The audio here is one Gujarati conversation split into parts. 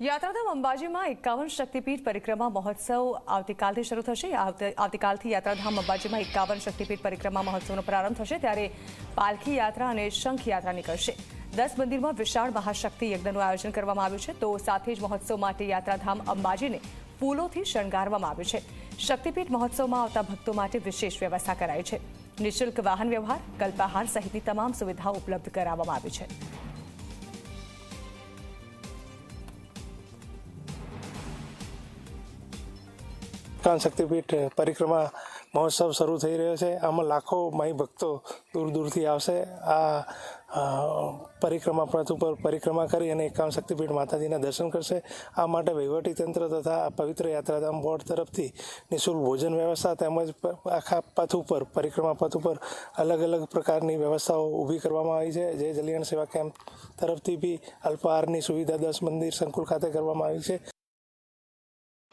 યાત્રાધામ અંબાજીમાં એકાવન શક્તિપીઠ પરિક્રમા મહોત્સવ આવતીકાલથી શરૂ થશે. આવતીકાલથી યાત્રાધામ અંબાજીમાં એકાવન શક્તિપીઠ પરિક્રમા મહોત્સવનો પ્રારંભ થશે ત્યારે પાલખી યાત્રા અને શંખ યાત્રા નીકળશે. દસ મંદિરમાં વિશાળ મહાશક્તિ યજ્ઞનું આયોજન કરવામાં આવ્યું છે. તો સાથે જ મહોત્સવ માટે યાત્રાધામ અંબાજીને ફૂલોથી શણગારવામાં આવ્યું છે. શક્તિપીઠ મહોત્સવમાં આવતા ભક્તો માટે વિશેષ વ્યવસ્થા કરાઈ છે. નિઃશુલ્ક વાહન વ્યવહાર કલ્પાહાર સહિતની તમામ સુવિધાઓ ઉપલબ્ધ કરાવવામાં આવી છે. કાન શક્તિપીઠ પરિક્રમા મહોત્સવ શરૂ થઈ રહ્યો છે. આમાં લાખો માઈ ભક્તો દૂર દૂરથી આવશે. આ પરિક્રમા પથ ઉપર પરિક્રમા કરી અને એકાવન શક્તિપીઠ માતાજીના દર્શન કરશે. આ માટે વહીવટી તંત્ર તથા પવિત્ર યાત્રાધામ બોર્ડ તરફથી નિઃશુલ્ક ભોજન વ્યવસ્થા તેમજ આખા પથ ઉપર, પરિક્રમા પથ ઉપર અલગ અલગ પ્રકારની વ્યવસ્થાઓ ઊભી કરવામાં આવી છે. જે જલિયાણ સેવા કેમ્પ તરફથી બી અલ્પાહારની સુવિધા દસ મંદિર સંકુલ ખાતે કરવામાં આવી છે.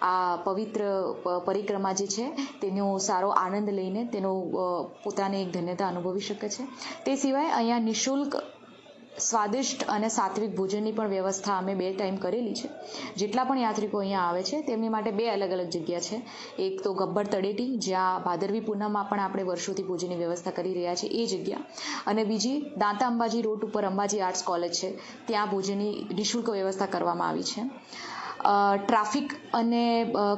આ પવિત્ર પરિક્રમા જે છે, તેનો સારો આનંદ લઈને તેનો પોતાને એક ધન્યતા અનુભવી શકે છે. તે સિવાય અહીંયા નિઃશુલ્ક સ્વાદિષ્ટ અને સાત્વિક ભોજનની પણ વ્યવસ્થા અમે બે ટાઈમ કરેલી છે. જેટલા પણ યાત્રિકો અહીંયા આવે છે, તેમની માટે બે અલગ અલગ જગ્યા છે. એક તો ગબ્બર તળેટી, જ્યાં ભાદરવી પૂનમમાં પણ આપણે વર્ષોથી ભોજનની વ્યવસ્થા કરી રહ્યા છીએ, એ જગ્યા. અને બીજી દાંતા અંબાજી રોડ ઉપર અંબાજી આર્ટ્સ કોલેજ છે. ત્યાં ભોજનની નિઃશુલ્ક વ્યવસ્થા કરવામાં આવી છે. ટ્રાફિક અને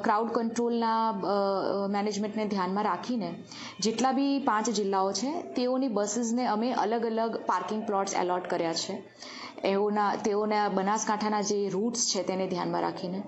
ક્રાઉડ કંટ્રોલના મેનેજમેન્ટને ધ્યાનમાં રાખીને જેટલા બી પાંચ જિલ્લાઓ છે, તેઓની બસીસને અમે અલગ અલગ પાર્કિંગ પ્લોટ્સ એલોટ કર્યા છે. એઓના, તેઓના બનાસકાંઠાના જે રૂટ્સ છે, તેને ધ્યાનમાં રાખીને.